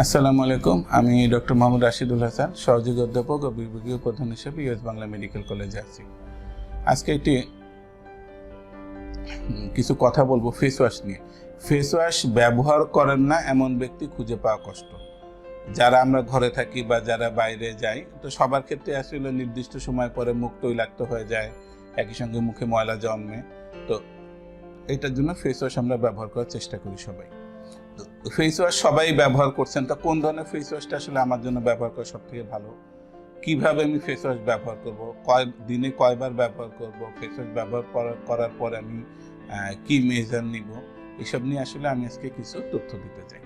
আসসালামু আলাইকুম, আমি ডক্টর মোহাম্মদ রাশিদুল হাসান, সহযোগী অধ্যাপক ও বিভাগীয় প্রধান হিসেবে ইউএস বাংলা মেডিকেল কলেজে আছি। আজকে একটি কিছু কথা বলব ফেস ওয়াশ নিয়ে। ফেস ওয়াশ ব্যবহার করেন না এমন ব্যক্তি খুঁজে পাওয়া কষ্ট। যারা আমরা ঘরে থাকি বা যারা বাইরে যাই, তো সবার ক্ষেত্রে আসলে নির্দিষ্ট সময় পরে মুখ তৈলাক্ত হয়ে যায়, একই সঙ্গে মুখে ময়লা জন্মে। তো এটার জন্য ফেস ওয়াশ আমরা ব্যবহার করার চেষ্টা করি সবাই। ফেস ওয়াশ সবাই ব্যবহার করছেন, তো কোন ধরনের ফেস ওয়াশটা আসলে আমার জন্য ব্যবহার করা সব থেকে ভালো? কীভাবে আমি ফেস ওয়াশ ব্যবহার করব? কয়, দিনে কয়বার ব্যবহার করব? ফেস ওয়াশ ব্যবহার করার- পর আমি কি মেজার নিব? এসব নিয়ে আসলে আমি আজকে কিছু তথ্য দিতে চাই।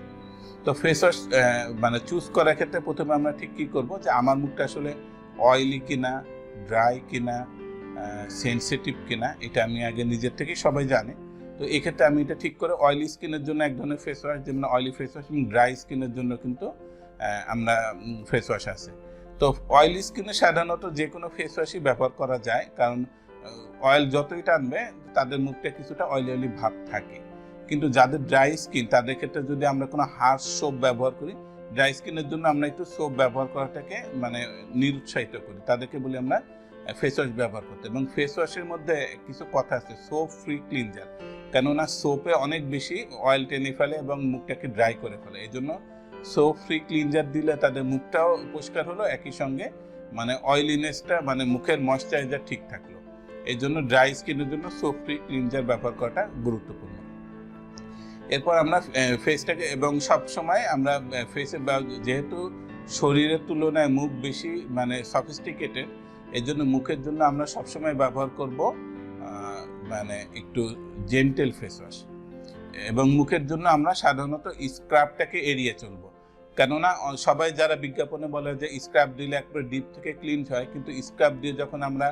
তো ফেস ওয়াশ মানে চুজ করার ক্ষেত্রে প্রথমে আমরা ঠিক কি করব? যে আমার মুখটা আসলে অয়েলি কিনা ড্রাই কিনা সেন্সিটিভ কিনা, এটা আমি আগে নিজের থেকেই সবাই জানে। তো এক্ষেত্রে আমি এটা ঠিক করে অয়েলি স্কিনের জন্য এক ধরনের ফেস ওয়াশ যেমন অয়েলি ফেস ওয়াশ এবং ড্রাই স্কিনের জন্য কিন্তু আমরা ফেস ওয়াশ আছে। তো অয়েলি স্কিনে সাধারণত যে কোনো ফেস ওয়াশই ব্যবহার করা যায়, কারণ অয়েল যতই টানবে, তাদের মুখটা কিছুটা অয়েলি অয়েলি ভাব থাকে। কিন্তু যাদের ড্রাই স্কিন তাদের ক্ষেত্রে যদি আমরা কোনো হার্ড সোপ ব্যবহার করি ড্রাই স্কিনের জন্য আমরা একটু সোপ ব্যবহার করাটাকে মানে নিরুৎসাহিত করি। তাদেরকে বলি আমরা ফেস ওয়াশ ব্যবহার করতে। এবং ফেস ওয়াশের মধ্যে কিছু কথা আছে সোপ ফ্রি ক্লিনজার কেননা সোপে অনেক বেশি অয়েল টেনে ফেলে এবং মুখটাকে ড্রাই করে ফেলে। এই জন্য সোপ ফ্রি ক্লিনজার দিলে তাদের মুখটাও পরিষ্কার হলো, একই সঙ্গে মানে অয়েলিনেসটা মানে মুখের ময়শ্চারাইজার ঠিক থাকল। এই জন্য ড্রাই স্কিনের জন্য সোপ ফ্রি ক্লিনজার ব্যবহার করাটা গুরুত্বপূর্ণ। এরপর আমরা ফেসটাকে এবং সব সময় আমরা ফেসে যেহেতু শরীরের তুলনায় মুখ বেশি মানে সফিস্টিকেটেড এই জন্য মুখের জন্য আমরা সবসময় ব্যবহার করব মানে একটু জেন্টেল ফেস ওয়াশ এবং মুখের জন্য আমরা সাধারণত স্ক্রাবটাকে এড়িয়ে চলবো। কেননা সবাই যারা বিজ্ঞাপনে বলে যে স্ক্রাব দিলে একবার ডিপ থেকে ক্লিন হয়, কিন্তু স্ক্রাব দিয়ে যখন আমরা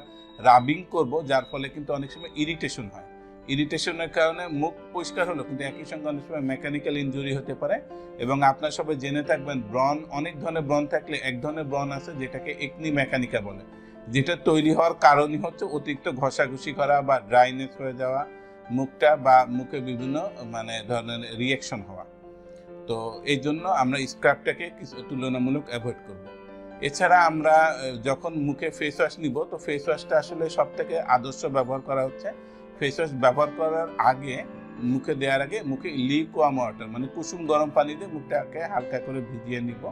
রাবিং করব, যার ফলে কিন্তু অনেক সময় ইরিটেশন হয়। ইরিটেশনের কারণে মুখ পরিষ্কার হলো, কিন্তু একই সঙ্গে অনেক সময় মেকানিক্যাল ইনজুরি হতে পারে। এবং আপনার সবাই জেনে থাকবেন ব্রন অনেক ধরনের ব্রন থাকলে এক ধরনের ব্রন আছে, যেটাকে একনি মেকানিকা বলে। যেটা তৈরি হওয়ার কারণই হচ্ছে অতিরিক্ত ঘষাঘষি করা বা ড্রাইনেস হয়ে যাওয়া, মুখটা বা মুখে বিভিন্ন মানে ধরনের রিয়াকশন হওয়া। তো এই জন্য আমরা স্ক্রাবটাকে কিছু তুলনামূলক অ্যাভয়েড করব। এছাড়া আমরা যখন মুখে ফেস ওয়াশ নিব, তো ফেস ওয়াশটা আসলে সব থেকে আদর্শ ব্যবহার করা হচ্ছে। ফেস ওয়াশ ব্যবহার করার আগে, মুখে দেওয়ার আগে মুখে লিক ওয়াম ওয়াটার মানে কুসুম গরম পানি দিয়ে মুখটাকে হালকা করে ভিজিয়ে নিব।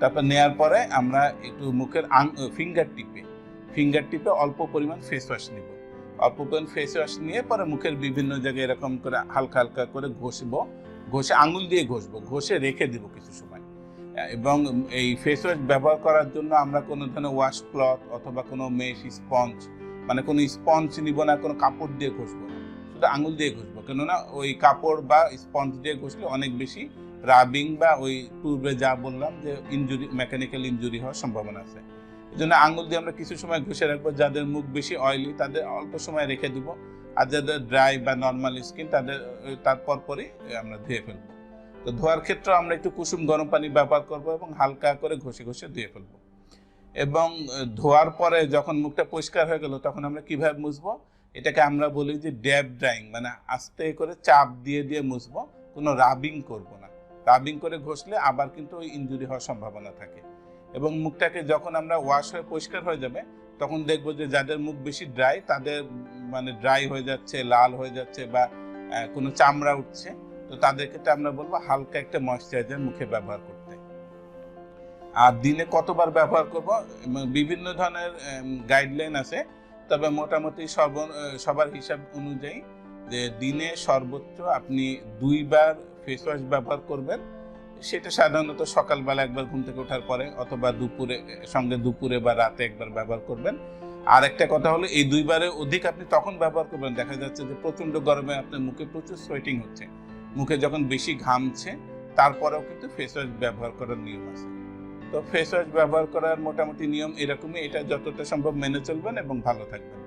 তারপর নেওয়ার পরে আমরা একটু মুখের আং ফিঙ্গার টিপে। ফিঙ্গার টিপে অল্প পরিমাণ ফেস ওয়াশ নিব। অল্প পরিমাণ ফেস ওয়াশ নিয়ে পরে মুখের বিভিন্ন জায়গায় এরকম করে হালকা হালকা করে ঘষবো। ঘষে আঙুল দিয়ে ঘষবো। ঘষে রেখে দিব কিছু সময়। এবং এই ফেস ওয়াশ ব্যবহার করার জন্য আমরা কোনো ধরনের ওয়াশ ক্লথ অথবা কোনো মেশ স্পঞ্জ মানে কোনো স্পঞ্জ নিব না, কোনো কাপড় দিয়ে ঘষবো না। শুধু আঙুল দিয়ে ঘষবো। কেননা ওই কাপড় বা স্পঞ্জ দিয়ে ঘষলে অনেক বেশি রাবিং বা ওই পূর্বে যা বললাম যে ইনজুরি মেকানিক্যাল ইনজুরি হওয়ার সম্ভাবনা আছে। জন্য আঙুল দিয়ে আমরা কিছু সময় ঘষে রাখব। যাদের মুখ বেশি অয়েলি তাদের অল্প সময় রেখে দিব। আর যাদের ড্রাই বা নর্মাল স্কিন তাদের তারপর পরই আমরা ধুয়ে ফেলব। তো ধোয়ার ক্ষেত্রে আমরা একটু কুসুম গরম পানি ব্যবহার করব এবং হালকা করে ঘষে ঘষে ধুয়ে ফেলব। এবং ধোয়ার পরে যখন মুখটা পরিষ্কার হয়ে গেল, তখন আমরা কীভাবে মুছবো? এটাকে আমরা বলি যে ড্যাব ড্রাইং মানে আস্তে করে চাপ দিয়ে দিয়ে মুছবো। কোনো রাবিং করব না। রাবিং করে ঘষলে আবার কিন্তু ওই ইনজুরি হওয়ার সম্ভাবনা থাকে। এবং মুখটাকে যখন আমরা ওয়াশ হয়ে পরিষ্কার হয়ে যাবে, তখন দেখব যে যাদের মুখ বেশি ড্রাই তাদের মানে ড্রাই হয়ে যাচ্ছে, লাল হয়ে যাচ্ছে বা কোনো চামড়া উঠছে, তো তাদের ক্ষেত্রে আমরা বলব হালকা একটা ময়শ্চারাইজার মুখে ব্যবহার করতে। আর দিনে কতবার ব্যবহার করব? বিভিন্ন ধরনের গাইডলাইন আছে, তবে মোটামুটি সর্ব সবার হিসাব অনুযায়ী যে দিনে সর্বোচ্চ আপনি দুইবার ফেস ওয়াশ ব্যবহার করবেন সেটা সাধারণত সকালবেলা একবার ঘুম থেকে ওঠার পরে অথবা দুপুরে, সঙ্গে দুপুরে বা রাতে একবার ব্যবহার করবেন। আর একটা কথা হলো, এই দুইবারে অধিক আপনি তখন ব্যবহার করবেন। দেখা যাচ্ছে যে প্রচণ্ড গরমে আপনার মুখে প্রচুর সোয়েটিং হচ্ছে। মুখে যখন বেশি ঘামছে, তারপরেও কিন্তু ফেস ওয়াশ ব্যবহার করার নিয়ম আছে। তো ফেস ওয়াশ ব্যবহার করার মোটামুটি নিয়ম এরকমই, এটা যতটা সম্ভব মেনে চলবেন এবং ভালো থাকবেন।